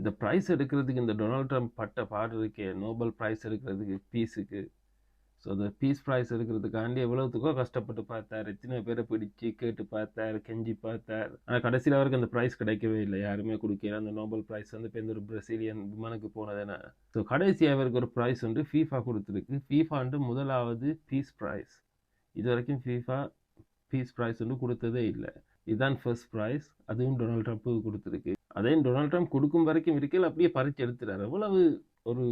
இந்த ப்ரைஸ் எடுக்கிறதுக்கு இந்த டொனால்ட் ட்ரம்ப் பட்ட பாடு இருக்கே. நோபல் ப்ரைஸ் எடுக்கிறதுக்கு பீஸுக்கு ஸோ அந்த பீஸ் ப்ரைஸ் எடுக்கிறதுக்காண்டி எவ்வளோத்துக்கோ கஷ்டப்பட்டு பார்த்தார். எத்தனை பேரை பிடிச்சி கேட்டு பார்த்தார் கெஞ்சி பார்த்தார். ஆனால் கடைசியில் அவருக்கு அந்த ப்ரைஸ் கிடைக்கவே இல்லை. யாருமே கொடுக்கல. அந்த நோபல் ப்ரைஸ் வந்து இப்போ இந்த ஒரு பிரசீலியன் போனது போனதுன்னா ஸோ கடைசி அவருக்கு ஒரு ப்ரைஸ் வந்து ஃபீஃபா கொடுத்துருக்கு. ஃபீஃபா முதலாவது பீஸ் ப்ரைஸ் இது வரைக்கும் ஃபீஃபா பீஸ் ப்ரைஸ் வந்து கொடுத்ததே இல்லை. இதுதான் ஃபர்ஸ்ட் ப்ரைஸ் அதுவும் டொனால்ட் ட்ரம்ப்புக்கு கொடுத்துருக்கு. அதையும் டொனால்ட் ட்ரம்ப் கொடுக்கும் வரைக்கும் இருக்கையில் அப்படியே பறிச்சு எடுத்துறாரு அவ்வளவு ஒரு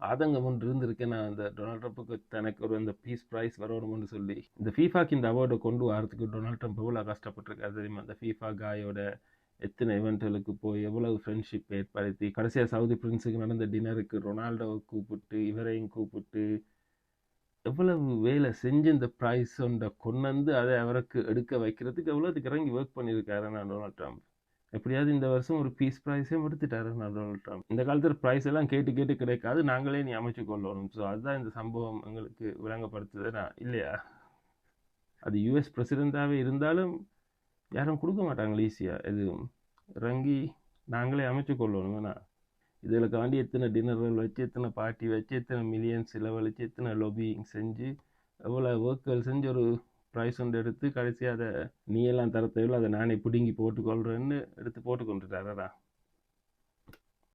ஆதங்கம் ஒன்று இருந்திருக்கேன் நான் அந்த டொனால்ட் ட்ரம்ப்புக்கு தனக்கு ஒரு அந்த பீஸ் ப்ரைஸ் வரணும்னு சொல்லி. இந்த ஃபீஃபாக்கு இந்த அவார்டை கொண்டு வரதுக்கு டொனால்ட் ட்ரம்ப் எவ்வளோ கஷ்டப்பட்டிருக்காரு தெரியுமா? அந்த ஃபீஃபா காயோட எத்தனை இவெண்ட்டுகளுக்கு போய் எவ்வளவு ஃப்ரெண்ட்ஷிப் ஏற்படுத்தி கடைசியாக சவுதி பிரின்ஸுக்கு நடந்த டின்னருக்கு ரொனால்டோவை கூப்பிட்டு இவரையும் கூப்பிட்டு எவ்வளவு வேலை செஞ்சு இந்த ப்ரைஸ் ஒன்றை கொண்டு வந்து அதை அவருக்கு எடுக்க வைக்கிறதுக்கு எவ்வளோத்துக்கு இறங்கி ஒர்க் பண்ணியிருக்காரு நான் டொனால்ட் ட்ரம்ப். எப்படியாவது இந்த வருஷம் ஒரு பீஸ் ப்ரைஸே எடுத்துட்டாரு நான் டொனால்ட் ட்ரம்ப். இந்த காலத்தில் ப்ரைஸ் எல்லாம் கேட்டு கேட்டு கிடைக்காது நாங்களே நீ அமைச்சு கொள்ளணும். ஸோ அதுதான் இந்த சம்பவம் எங்களுக்கு விளங்கப்படுத்துதுன்னா இல்லையா? அது யூஎஸ் பிரசிடெண்ட்டாகவே இருந்தாலும் யாரும் கொடுக்க மாட்டாங்களே ஈஸியாக எதுவும். இறங்கி நாங்களே அமைச்சு கொள்ளணும்னா இதுகளுக்காண்டி எத்தனை டின்னர்கள் வச்சு எத்தனை பார்ட்டி வச்சு எத்தனை மில்லியன்ஸ் செலவழிச்சு எத்தனை லொபியிங் செஞ்சு எவ்வளோ ஒர்க்குகள் செஞ்சு ஒரு ப்ரைஸ் ஒன்று எடுத்து கடைசியாக அதை நீ எல்லாம் தர தேவையில்லை அதை நானே பிடுங்கி போட்டுக்கொள்கிறேன்னு எடுத்து போட்டுக்கொண்டுட்டாரா